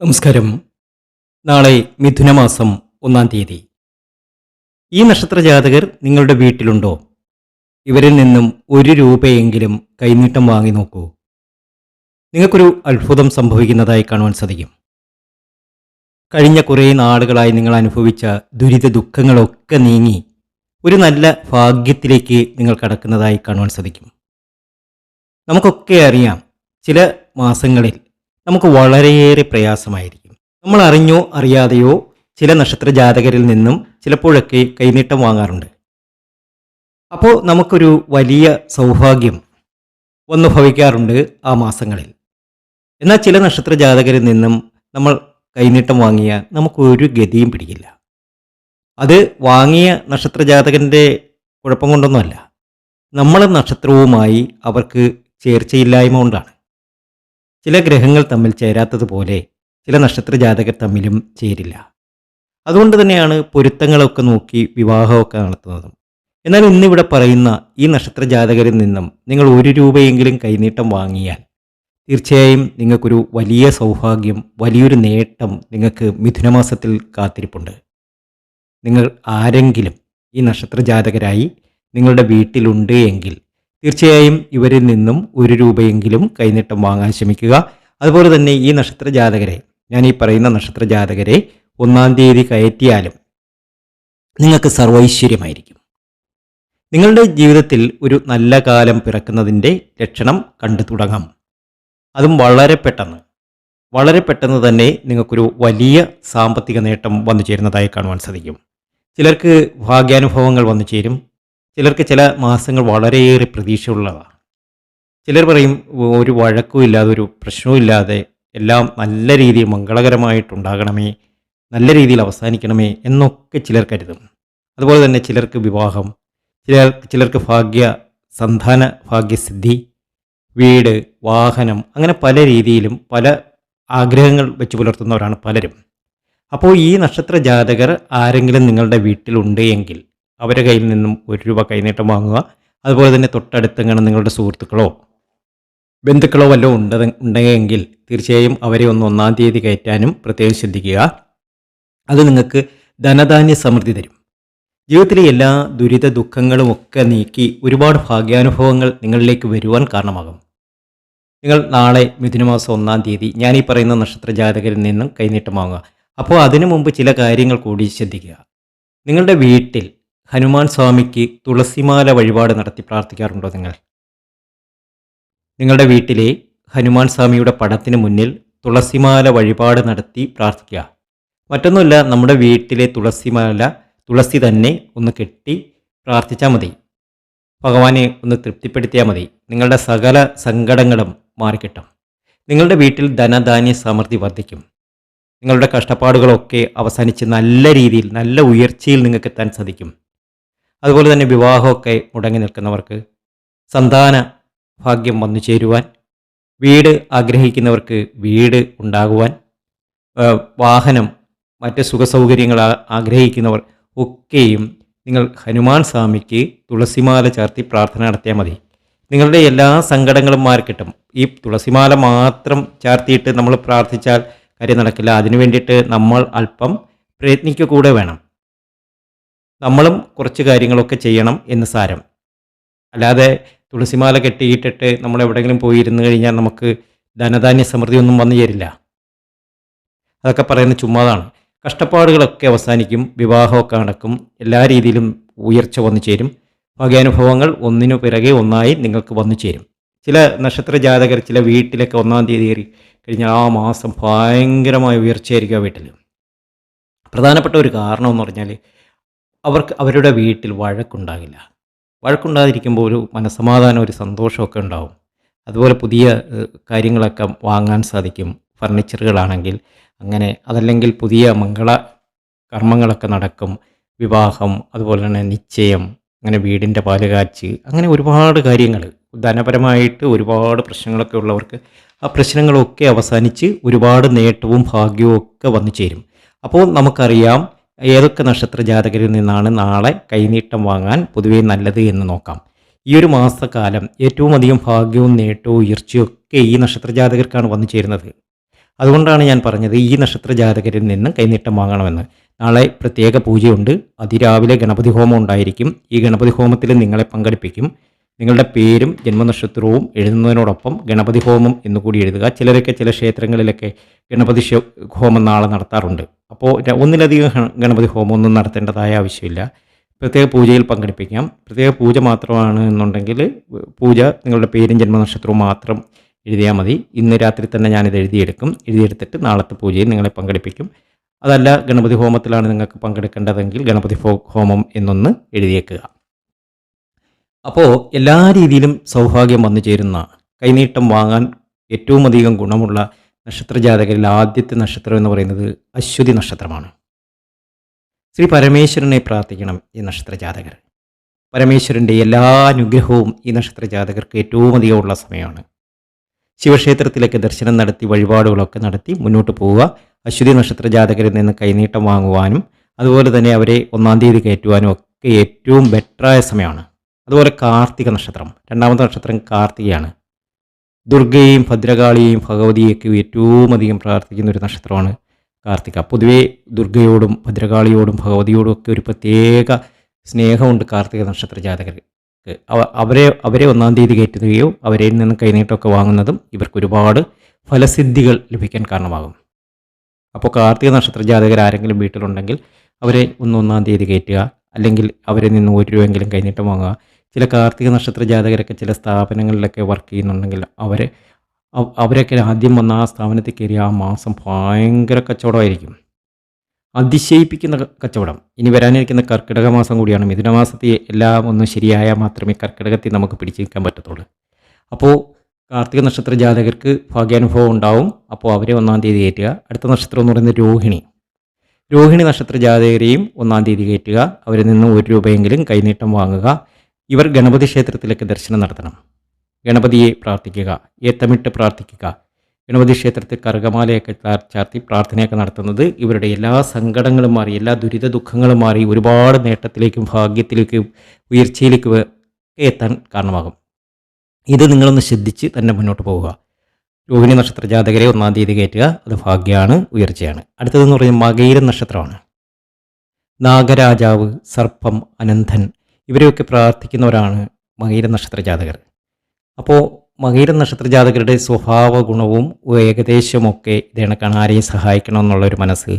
നമസ്കാരം. നാളെ മിഥുനമാസം ഒന്നാം തീയതി. ഈ നക്ഷത്ര ജാതകർ നിങ്ങളുടെ വീട്ടിലുണ്ടോ? ഇവരിൽ നിന്നും ഒരു രൂപയെങ്കിലും കൈനീട്ടം വാങ്ങി നോക്കൂ. നിങ്ങൾക്കൊരു അത്ഭുതം സംഭവിക്കുന്നതായി കാണുവാൻ സാധിക്കും. കഴിഞ്ഞ കുറേ നാളുകളായി നിങ്ങൾ അനുഭവിച്ച ദുരിത ദുഃഖങ്ങളൊക്കെ നീങ്ങി ഒരു നല്ല ഭാഗ്യത്തിലേക്ക് നിങ്ങൾ കടക്കുന്നതായി കാണുവാൻ സാധിക്കും. നമുക്കൊക്കെ അറിയാം ചില മാസങ്ങളിൽ നമുക്ക് വളരെയേറെ പ്രയാസമായിരിക്കും. നമ്മൾ അറിഞ്ഞോ അറിയാതെയോ ചില നക്ഷത്ര ജാതകരിൽ നിന്നും ചിലപ്പോഴൊക്കെ കൈനീട്ടം വാങ്ങാറുണ്ട്. അപ്പോൾ നമുക്കൊരു വലിയ സൗഭാഗ്യം വന്നു ഭവിക്കാറുണ്ട് ആ മാസങ്ങളിൽ. എന്നാൽ ചില നക്ഷത്ര ജാതകരിൽ നിന്നും നമ്മൾ കൈനീട്ടം വാങ്ങിയാൽ നമുക്കൊരു ഗതിയും പിടിക്കില്ല. അത് വാങ്ങിയ നക്ഷത്ര ജാതകന്റെ കുഴപ്പം കൊണ്ടൊന്നുമല്ല. നമ്മളെ നക്ഷത്രവുമായി അവർക്ക് ചേർച്ചയില്ലായ്മ കൊണ്ടാണ്. ചില ഗ്രഹങ്ങൾ തമ്മിൽ ചേരാത്തതുപോലെ ചില നക്ഷത്ര ജാതകർ തമ്മിലും ചേരില്ല. അതുകൊണ്ട് തന്നെയാണ് പൊരുത്തങ്ങളൊക്കെ നോക്കി വിവാഹമൊക്കെ നടത്തുന്നതും. എന്നാൽ ഇന്നിവിടെ പറയുന്ന ഈ നക്ഷത്ര ജാതകരിൽ നിന്നും നിങ്ങൾ ഒരു രൂപയെങ്കിലും കൈനീട്ടം വാങ്ങിയാൽ തീർച്ചയായും നിങ്ങൾക്കൊരു വലിയ സൗഭാഗ്യം വലിയൊരു നേട്ടം നിങ്ങൾക്ക് മിഥുനമാസത്തിൽ കാത്തിരിപ്പുണ്ട്. നിങ്ങൾ ആരെങ്കിലും ഈ നക്ഷത്ര ജാതകരായി നിങ്ങളുടെ വീട്ടിലുണ്ട് എങ്കിൽ തീർച്ചയായും ഇവരിൽ നിന്നും ഒരു രൂപയെങ്കിലും കൈനീട്ടം വാങ്ങാൻ ശ്രമിക്കുക. അതുപോലെ തന്നെ ഈ നക്ഷത്ര ജാതകരെ ഞാൻ ഈ പറയുന്ന നക്ഷത്ര ജാതകരെ ഒന്നാം തീയതി കയറ്റിയാലും നിങ്ങൾക്ക് സർവൈശ്വര്യമായിരിക്കും. നിങ്ങളുടെ ജീവിതത്തിൽ ഒരു നല്ല കാലം പിറക്കുന്നതിന്റെ ലക്ഷണം കണ്ടു തുടങ്ങാം. അതും വളരെ പെട്ടെന്ന്. വളരെ പെട്ടെന്ന് തന്നെ നിങ്ങൾക്കൊരു വലിയ സാമ്പത്തിക നേട്ടം വന്നു ചേരുന്നതായി കാണുവാൻ സാധിക്കും. ചിലർക്ക് ഭാഗ്യാനുഭവങ്ങൾ വന്നു ചേരും. ചിലർക്ക് ചില മാസങ്ങൾ വളരെയേറെ പ്രതീക്ഷയുള്ളതാണ്. ചിലർ പറയും ഒരു വഴക്കും ഇല്ലാതെ ഒരു പ്രശ്നവും ഇല്ലാതെ എല്ലാം നല്ല രീതിയിൽ മംഗളകരമായിട്ടുണ്ടാകണമേ നല്ല രീതിയിൽ അവസാനിക്കണമേ എന്നൊക്കെ ചിലർ കരുതും. അതുപോലെ തന്നെ ചിലർക്ക് വിവാഹം ചിലർ ചിലർക്ക് ഭാഗ്യ സന്താന ഭാഗ്യസിദ്ധി വീട് വാഹനം അങ്ങനെ പല രീതിയിലും പല ആഗ്രഹങ്ങൾ വെച്ച് പുലർത്തുന്നവരാണ് പലരും. അപ്പോൾ ഈ നക്ഷത്ര ജാതകർ ആരെങ്കിലും നിങ്ങളുടെ വീട്ടിലുണ്ട് എങ്കിൽ അവരുടെ കയ്യിൽ നിന്നും ഒരു രൂപ കൈനീട്ടം വാങ്ങുക. അതുപോലെ തന്നെ തൊട്ടടുത്തെങ്ങനെ നിങ്ങളുടെ സുഹൃത്തുക്കളോ ബന്ധുക്കളോ വല്ലതും ഉണ്ട് ഉണ്ടെങ്കിൽ തീർച്ചയായും അവരെ ഒന്ന് ഒന്നാം തീയതി കയറ്റാനും പ്രത്യേകം ശ്രദ്ധിക്കുക. അത് നിങ്ങൾക്ക് ധനധാന്യ സമൃദ്ധി തരും. ജീവിതത്തിലെ എല്ലാ ദുരിത ദുഃഖങ്ങളും ഒക്കെ നീക്കി ഒരുപാട് ഭാഗ്യാനുഭവങ്ങൾ നിങ്ങളിലേക്ക് വരുവാൻ കാരണമാകും. നിങ്ങൾ നാളെ മിഥുനമാസം ഒന്നാം തീയതി ഞാൻ ഈ പറയുന്ന നക്ഷത്ര ജാതകരിൽ നിന്നും കൈനീട്ടം വാങ്ങുക. അപ്പോൾ അതിനു മുമ്പ് ചില കാര്യങ്ങൾ കൂടി ശ്രദ്ധിക്കുക. നിങ്ങളുടെ വീട്ടിൽ ഹനുമാൻ സ്വാമിക്ക് തുളസിമാല വഴിപാട് നടത്തി പ്രാർത്ഥിക്കാറുണ്ടോ നിങ്ങൾ? നിങ്ങളുടെ വീട്ടിലെ ഹനുമാൻ സ്വാമിയുടെ പടത്തിന് മുന്നിൽ തുളസിമാല വഴിപാട് നടത്തി പ്രാർത്ഥിക്കുക. മറ്റൊന്നുമില്ല നമ്മുടെ വീട്ടിലെ തുളസിമാല തുളസി തന്നെ ഒന്ന് കെട്ടി പ്രാർത്ഥിച്ചാൽ മതി. ഭഗവാനെ ഒന്ന് തൃപ്തിപ്പെടുത്തിയാൽ മതി. നിങ്ങളുടെ സകല സങ്കടങ്ങളും മാറിക്കിട്ടും. നിങ്ങളുടെ വീട്ടിൽ ധനധാന്യ സമൃദ്ധി വർദ്ധിക്കും. നിങ്ങളുടെ കഷ്ടപ്പാടുകളൊക്കെ അവസാനിച്ച് നല്ല രീതിയിൽ നല്ല ഉയർച്ചയിൽ നിങ്ങൾക്ക് എത്താൻ സാധിക്കും. അതുപോലെ തന്നെ വിവാഹമൊക്കെ മുടങ്ങി നിൽക്കുന്നവർക്ക് സന്താന ഭാഗ്യം വന്നു ചേരുവാൻ വീട് ആഗ്രഹിക്കുന്നവർക്ക് വീട് ഉണ്ടാകുവാൻ വാഹനം മറ്റ് സുഖസൗകര്യങ്ങൾ സൗകര്യങ്ങൾ ആഗ്രഹിക്കുന്നവർ ഒക്കെയും നിങ്ങൾ ഹനുമാൻ സ്വാമിക്ക് തുളസിമാല ചേർത്തി പ്രാർത്ഥന നടത്തിയാൽ മതി. നിങ്ങളുടെ എല്ലാ സങ്കടങ്ങളും മാറിക്കിട്ടും ഈ തുളസിമാല മാത്രം ചാർത്തിയിട്ട് നമ്മൾ പ്രാർത്ഥിച്ചാൽ കാര്യം നടക്കില്ല. അതിനു വേണ്ടിയിട്ട് നമ്മൾ അല്പം പ്രയത്നിക്കുക വേണം. നമ്മളും കുറച്ച് കാര്യങ്ങളൊക്കെ ചെയ്യണം എന്ന് സാരം. അല്ലാതെ തുളസിമാല കെട്ടിയിട്ടിട്ട് നമ്മൾ എവിടെയെങ്കിലും പോയി ഇരുന്ന് കഴിഞ്ഞാൽ നമുക്ക് ധനധാന്യ സമൃദ്ധി ഒന്നും വന്നു ചേരില്ല. അതൊക്കെ പറയുന്ന ചുമ്മാതാണ്. കഷ്ടപ്പാടുകളൊക്കെ അവസാനിക്കും വിവാഹമൊക്കെ നടക്കും എല്ലാ രീതിയിലും ഉയർച്ച വന്നു ചേരും. ഭാഗ്യാനുഭവങ്ങൾ ഒന്നിനു പിറകെ ഒന്നായി നിങ്ങൾക്ക് വന്നു ചേരും. ചില നക്ഷത്ര ജാതകർ ചില വീട്ടിലൊക്കെ ഒന്നാം തീയതി കയറി കഴിഞ്ഞാൽ ആ മാസം ഭയങ്കരമായ ഉയർച്ചയായിരിക്കും ആ വീട്ടിൽ. പ്രധാനപ്പെട്ട ഒരു കാരണം എന്ന് പറഞ്ഞാൽ അവർക്ക് അവരുടെ വീട്ടിൽ വഴക്കുണ്ടാകില്ല. വഴക്കുണ്ടാതിരിക്കുമ്പോൾ ഒരു മനസമാധാനം ഒരു സന്തോഷമൊക്കെ ഉണ്ടാവും. അതുപോലെ പുതിയ കാര്യങ്ങളൊക്കെ വാങ്ങാൻ സാധിക്കും. ഫർണിച്ചറുകളാണെങ്കിൽ അങ്ങനെ അതല്ലെങ്കിൽ പുതിയ മംഗള കർമ്മങ്ങളൊക്കെ നടക്കും. വിവാഹം അതുപോലെ തന്നെ നിശ്ചയം അങ്ങനെ വീടിന്റെ പാലുകാച്ച് അങ്ങനെ ഒരുപാട് കാര്യങ്ങൾ. ധനപരമായിട്ട് ഒരുപാട് പ്രശ്നങ്ങളൊക്കെ ഉള്ളവർക്ക് ആ പ്രശ്നങ്ങളൊക്കെ അവസാനിച്ച് ഒരുപാട് നേട്ടവും ഭാഗ്യവും ഒക്കെ വന്നു ചേരും. അപ്പോൾ നമുക്കറിയാം ഏതൊക്കെ നക്ഷത്ര ജാതകരിൽ നിന്നാണ് നാളെ കൈനീട്ടം വാങ്ങാൻ പൊതുവേ നല്ലത് എന്ന് നോക്കാം. ഈ ഒരു മാസക്കാലം ഏറ്റവും അധികം ഭാഗ്യവും നേട്ടവും ഉയർച്ചയും ഒക്കെ ഈ നക്ഷത്ര ജാതകർക്കാണ് വന്നു ചേരുന്നത്. അതുകൊണ്ടാണ് ഞാൻ പറഞ്ഞത് ഈ നക്ഷത്ര ജാതകരിൽ നിന്ന് കൈനീട്ടം വാങ്ങണമെന്ന്. നാളെ പ്രത്യേക പൂജയുണ്ട്. അതിരാവിലെ ഗണപതി ഹോമം ഉണ്ടായിരിക്കും. ഈ ഗണപതി ഹോമത്തിൽ നിങ്ങളെ പങ്കെടുപ്പിക്കും. നിങ്ങളുടെ പേരും ജന്മനക്ഷത്രവും എഴുതുന്നതിനോടൊപ്പം ഗണപതി ഹോമം എന്നുകൂടി എഴുതുക. ചിലരൊക്കെ ചില ക്ഷേത്രങ്ങളിലൊക്കെ ഗണപതി ഹോമം നാളെ നടത്താറുണ്ട്. അപ്പോൾ ഒന്നിലധികം ഗണപതി ഹോമം ഒന്നും നടത്തേണ്ടതായ ആവശ്യമില്ല. പ്രത്യേക പൂജയിൽ പങ്കെടുപ്പിക്കാം. പ്രത്യേക പൂജ മാത്രമാണ് എന്നുണ്ടെങ്കിൽ പൂജ നിങ്ങളുടെ പേരും ജന്മനക്ഷത്രവും മാത്രം എഴുതിയാൽ മതി. ഇന്ന് രാത്രി തന്നെ ഞാനിത് എഴുതിയെടുക്കും. എഴുതിയെടുത്തിട്ട് നാളത്തെ പൂജയിൽ നിങ്ങളെ പങ്കെടുപ്പിക്കും. അതല്ല ഗണപതി ഹോമത്തിലാണ് നിങ്ങൾക്ക് പങ്കെടുക്കേണ്ടതെങ്കിൽ ഗണപതി ഹോമം എന്നൊന്ന് എഴുതിയേക്കുക. അപ്പോൾ എല്ലാ രീതിയിലും സൗഭാഗ്യം വന്നു ചേരുന്ന കൈനീട്ടം വാങ്ങാൻ ഏറ്റവും അധികം ഗുണമുള്ള നക്ഷത്രജാതകരിൽ ആദ്യത്തെ നക്ഷത്രം എന്ന് പറയുന്നത് അശ്വതി നക്ഷത്രമാണ്. ശ്രീ പരമേശ്വരനെ പ്രാർത്ഥിക്കണം ഈ നക്ഷത്രജാതകർ. പരമേശ്വരന്റെ എല്ലാ അനുഗ്രഹവും ഈ നക്ഷത്രജാതകർക്ക് ഏറ്റവും അധികം ഉള്ള സമയമാണ്. ശിവക്ഷേത്രത്തിലേക്ക് ദർശനം നടത്തി വഴിപാടുകളൊക്കെ നടത്തി മുന്നോട്ട് പോവുക അശ്വതി നക്ഷത്ര ജാതകരിൽ നിന്ന് കൈനീട്ടം വാങ്ങുവാനും അതുപോലെ തന്നെ അവരെ ഒന്നാം തീയതി കയറ്റുവാനും ഒക്കെ ഏറ്റവും ബെറ്ററായ സമയമാണ്. അതുപോലെ കാർത്തിക നക്ഷത്രം രണ്ടാമത്തെ നക്ഷത്രം കാർത്തികയാണ്. ദുർഗയെയും ഭദ്രകാളിയെയും ഭഗവതിയൊക്കെ ഏറ്റവും അധികം പ്രാർത്ഥിക്കുന്ന ഒരു നക്ഷത്രമാണ് കാർത്തിക. പൊതുവേ ദുർഗയോടും ഭദ്രകാളിയോടും ഭഗവതിയോടും ഒക്കെ ഒരു പ്രത്യേക സ്നേഹമുണ്ട് കാർത്തിക നക്ഷത്ര ജാതകർക്ക്. അവ- അവരെ അവരെ ഒന്നാം തീയതി കയറ്റുകയോ അവരിൽ നിന്ന് കൈനീട്ടമൊക്കെ വാങ്ങുന്നതും ഇവർക്ക് ഒരുപാട് ഫലസിദ്ധികൾ ലഭിക്കാൻ കാരണമാകും. അപ്പോൾ കാർത്തിക നക്ഷത്ര ജാതകർ ആരെങ്കിലും വീട്ടിലുണ്ടെങ്കിൽ അവരെ ഒന്ന് ഒന്നാം തീയതി കയറ്റുക അല്ലെങ്കിൽ അവരിൽ നിന്ന് ഒരു രൂപയെങ്കിലും കൈനീട്ടം വാങ്ങുക ചില കാർത്തിക നക്ഷത്ര ജാതകരൊക്കെ ചില സ്ഥാപനങ്ങളിലൊക്കെ വർക്ക് ചെയ്യുന്നുണ്ടെങ്കിൽ അവരെ അവ- അവരൊക്കെ ആദ്യം വന്ന ആ സ്ഥാപനത്തിൽ കയറി ആ മാസം ഭയങ്കര കച്ചവടമായിരിക്കും. അതിശയിപ്പിക്കുന്ന കച്ചവടം. ഇനി വരാനിരിക്കുന്ന കർക്കിടക മാസം കൂടിയാണ് മിഥുനമാസത്തിൽ എല്ലാം ഒന്ന് ശരിയായാൽ മാത്രമേ കർക്കിടകത്തിൽ നമുക്ക് പിടിച്ചു നിൽക്കാൻ പറ്റത്തുള്ളൂ. അപ്പോൾ കാർത്തിക നക്ഷത്ര ജാതകർക്ക് ഭാഗ്യാനുഭവം ഉണ്ടാവും. അപ്പോൾ അവരെ ഒന്നാം തീയതി കയറ്റുക. അടുത്ത നക്ഷത്രം എന്ന് പറയുന്നത് രോഹിണി. രോഹിണി നക്ഷത്ര ജാതകരെയും ഒന്നാം തീയതി കയറ്റുക. അവരിൽ നിന്ന് ഒരു രൂപയെങ്കിലും കൈനീട്ടം വാങ്ങുക. ഇവർ ഗണപതി ക്ഷേത്രത്തിലേക്ക് ദർശനം നടത്തണം. ഗണപതിയെ പ്രാർത്ഥിക്കുക ഏത്തമിട്ട് പ്രാർത്ഥിക്കുക. ഗണപതി ക്ഷേത്രത്തിൽ കറുകമാലയൊക്കെ ചാർത്തി പ്രാർത്ഥനയൊക്കെ നടത്തുന്നത് ഇവരുടെ എല്ലാ സങ്കടങ്ങളും മാറി എല്ലാ ദുരിത ദുഃഖങ്ങളും മാറി ഒരുപാട് നേട്ടത്തിലേക്കും ഭാഗ്യത്തിലേക്കും ഉയർച്ചയിലേക്കും എത്താൻ കാരണമാകും. ഇത് നിങ്ങളൊന്ന് ശ്രദ്ധിച്ച് തന്നെ മുന്നോട്ട് പോവുക. രോഹിണി നക്ഷത്ര ജാതകരെ ഒന്നാം തീയതി കയറ്റുക. അത് ഭാഗ്യമാണ് ഉയർച്ചയാണ്. അടുത്തതെന്ന് പറയുന്നത് മകയിര നക്ഷത്രമാണ്. നാഗരാജാവ് സർപ്പം അനന്തൻ ഇവരെയൊക്കെ പ്രാർത്ഥിക്കുന്നവരാണ് മകീര നക്ഷത്ര ജാതകർ അപ്പോൾ മകീര നക്ഷത്ര ജാതകരുടെ സ്വഭാവ ഗുണവും ഏകദേശമൊക്കെ ഇതേണക്കാണ് ആരെയും സഹായിക്കണമെന്നുള്ള ഒരു മനസ്സ്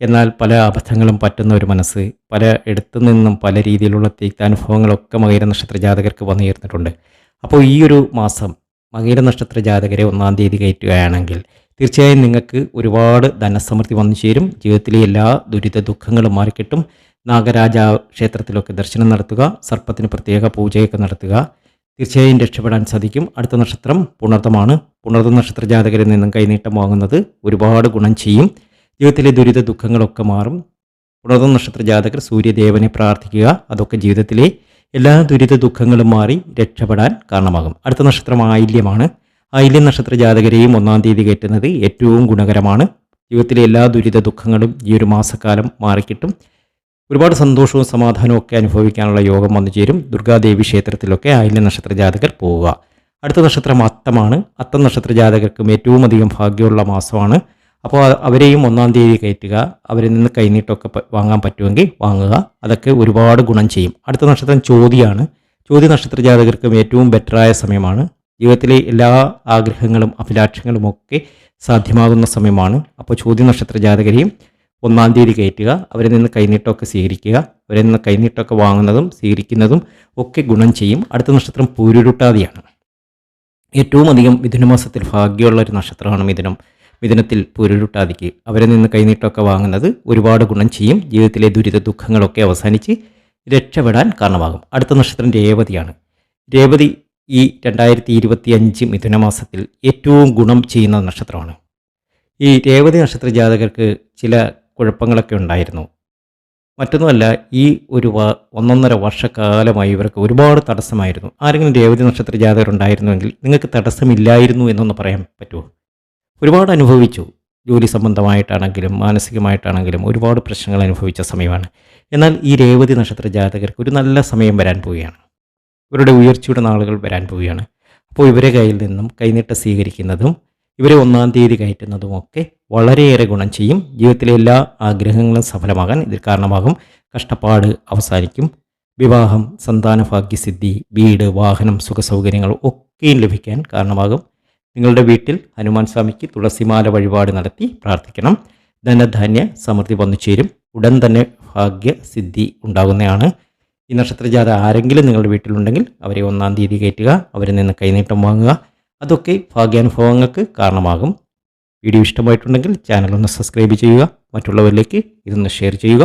എന്നാൽ പല അബദ്ധങ്ങളും പറ്റുന്ന ഒരു മനസ്സ് പല ഇടത്തു നിന്നും പല രീതിയിലുള്ള തീക്താനുഭവങ്ങളൊക്കെ മകീര നക്ഷത്ര ജാതകർക്ക് വന്നു ചേർന്നിട്ടുണ്ട്. അപ്പോൾ ഈ ഒരു മാസം മകീര നക്ഷത്ര ജാതകരെ ഒന്നാം തീയതി കയറ്റുകയാണെങ്കിൽ തീർച്ചയായും നിങ്ങൾക്ക് ഒരുപാട് ധനസമൃദ്ധി വന്നു ചേരും. ജീവിതത്തിലെ എല്ലാ ദുരിത ദുഃഖങ്ങളും മാറിക്കിട്ടും. നാഗരാജ ക്ഷേത്രത്തിലൊക്കെ ദർശനം നടത്തുക സർപ്പത്തിന് പ്രത്യേക പൂജയൊക്കെ നടത്തുക. തീർച്ചയായും രക്ഷപ്പെടാൻ സാധിക്കും. അടുത്ത നക്ഷത്രം പുണർത്തമാണ് പുണർത നക്ഷത്ര ജാതകരിൽ നിന്നും കൈനീട്ടം വാങ്ങുന്നത് ഒരുപാട് ഗുണം ചെയ്യും. ജീവിതത്തിലെ ദുരിത ദുഃഖങ്ങളൊക്കെ മാറും. പുണർത നക്ഷത്ര ജാതകർ സൂര്യദേവനെ പ്രാർത്ഥിക്കുക. അതൊക്കെ ജീവിതത്തിലെ എല്ലാ ദുരിത ദുഃഖങ്ങളും മാറി രക്ഷപ്പെടാൻ കാരണമാകും. അടുത്ത നക്ഷത്രം ആയില്യമാണ്. ആയില്യം നക്ഷത്ര ജാതകരെയും ഒന്നാം തീയതി കയറ്റുന്നത് ഏറ്റവും ഗുണകരമാണ്. ജീവിതത്തിലെ എല്ലാ ദുരിത ദുഃഖങ്ങളും ഈ ഒരു മാസക്കാലം മാറിക്കിട്ടും. ഒരുപാട് സന്തോഷവും സമാധാനവും ഒക്കെ അനുഭവിക്കാനുള്ള യോഗം വന്നു ചേരും. ദുർഗാദേവി ക്ഷേത്രത്തിലൊക്കെ ആയില്യ നക്ഷത്ര ജാതകർ പോവുക. അടുത്ത നക്ഷത്രം അത്തമാണ്. അത്തം നക്ഷത്ര ജാതകർക്കും ഏറ്റവും അധികം ഭാഗ്യമുള്ള മാസമാണ്. അപ്പോൾ അവരെയും ഒന്നാം തീയതി കയറ്റുക. അവരിൽ നിന്ന് കൈനീട്ടമൊക്കെ വാങ്ങാൻ പറ്റുമെങ്കിൽ വാങ്ങുക. അതൊക്കെ ഒരുപാട് ഗുണം ചെയ്യും. അടുത്ത നക്ഷത്രം ചോതിയാണ്. ചോതി നക്ഷത്ര ജാതകർക്കും ഏറ്റവും ബെറ്ററായ സമയമാണ്. ജീവിതത്തിലെ എല്ലാ ആഗ്രഹങ്ങളും അഭിലാഷങ്ങളും ഒക്കെ സാധ്യമാകുന്ന സമയമാണ്. അപ്പോൾ ചോദ്യ നക്ഷത്ര ജാതകരെയും ഒന്നാം തീയതി കയറ്റുക അവരിൽ നിന്ന് കൈനീട്ടമൊക്കെ സ്വീകരിക്കുക അവരിൽ നിന്ന് കൈനീട്ടമൊക്കെ വാങ്ങുന്നതും സ്വീകരിക്കുന്നതും ഒക്കെ ഗുണം ചെയ്യും. അടുത്ത നക്ഷത്രം പൂരുരുട്ടാതിയാണ്. ഏറ്റവും അധികം മിഥുനമാസത്തിൽ ഭാഗ്യമുള്ള ഒരു നക്ഷത്രമാണ് മിഥുനം. മിഥുനത്തിൽ പൂരുരുട്ടാതിക്ക് അവരിൽ നിന്ന് കൈനീട്ടമൊക്കെ വാങ്ങുന്നത് ഒരുപാട് ഗുണം ചെയ്യും. ജീവിതത്തിലെ ദുരിത ദുഃഖങ്ങളൊക്കെ അവസാനിച്ച് രക്ഷപ്പെടാൻ കാരണമാകും. അടുത്ത നക്ഷത്രം രേവതിയാണ്. രേവതി ഈ രണ്ടായിരത്തി ഇരുപത്തി അഞ്ച് മിഥുനമാസത്തിൽ ഏറ്റവും ഗുണം ചെയ്യുന്ന നക്ഷത്രമാണ്. ഈ രേവതി നക്ഷത്ര ജാതകർക്ക് ചില കുഴപ്പങ്ങളൊക്കെ ഉണ്ടായിരുന്നു. മറ്റൊന്നുമല്ല ഈ ഒരു ഒന്നൊന്നര വർഷക്കാലമായി ഇവർക്ക് ഒരുപാട് തടസ്സമായിരുന്നു. ആരെങ്കിലും രേവതി നക്ഷത്ര ജാതകർ ഉണ്ടായിരുന്നുവെങ്കിൽ നിങ്ങൾക്ക് തടസ്സമില്ലായിരുന്നു എന്നൊന്ന് പറയാൻ പറ്റുമോ? ഒരുപാട് അനുഭവിച്ചു. ജോലി സംബന്ധമായിട്ടാണെങ്കിലും മാനസികമായിട്ടാണെങ്കിലും ഒരുപാട് പ്രശ്നങ്ങൾ അനുഭവിച്ച സമയമാണ്. എന്നാൽ ഈ രേവതി നക്ഷത്ര ജാതകർക്ക് ഒരു നല്ല സമയം വരാൻ പോവുകയാണ്. ഇവരുടെ ഉയർച്ചയുടെ നാളുകൾ വരാൻ പോവുകയാണ്. അപ്പോൾ ഇവരെ കയ്യിൽ നിന്നും കൈനീട്ടം സ്വീകരിക്കുന്നതും ഇവരെ ഒന്നാം തീയതി കയറ്റുന്നതും ഒക്കെ വളരെയേറെ ഗുണം ചെയ്യും. ജീവിതത്തിലെ എല്ലാ ആഗ്രഹങ്ങളും സഫലമാകാൻ ഇതിൽ കാരണമാകും. കഷ്ടപ്പാട് അവസാനിക്കും. വിവാഹം സന്താന ഭാഗ്യസിദ്ധി വീട് വാഹനം സുഖസൗകര്യങ്ങൾ ഒക്കെയും ലഭിക്കാൻ കാരണമാകും. നിങ്ങളുടെ വീട്ടിൽ ഹനുമാൻ സ്വാമിക്ക് തുളസിമാല വഴിപാട് നടത്തി പ്രാർത്ഥിക്കണം. ധനധാന്യ സമൃദ്ധി വന്നു ചേരും ഉടൻ തന്നെ ഭാഗ്യസിദ്ധി ഉണ്ടാകുന്നതാണ്. ഈ നക്ഷത്രജാത ആരെങ്കിലും നിങ്ങളുടെ വീട്ടിലുണ്ടെങ്കിൽ അവരെ ഒന്നാം തീയതി കയറ്റുക അവരിൽ നിന്ന് കൈനീട്ടം വാങ്ങുക. അതൊക്കെ ഭാഗ്യാനുഭവങ്ങൾക്ക് കാരണമാകും. വീഡിയോ ഇഷ്ടമായിട്ടുണ്ടെങ്കിൽ ചാനൽ ഒന്ന് സബ്സ്ക്രൈബ് ചെയ്യുക. മറ്റുള്ളവരിലേക്ക് ഇതൊന്ന് ഷെയർ ചെയ്യുക.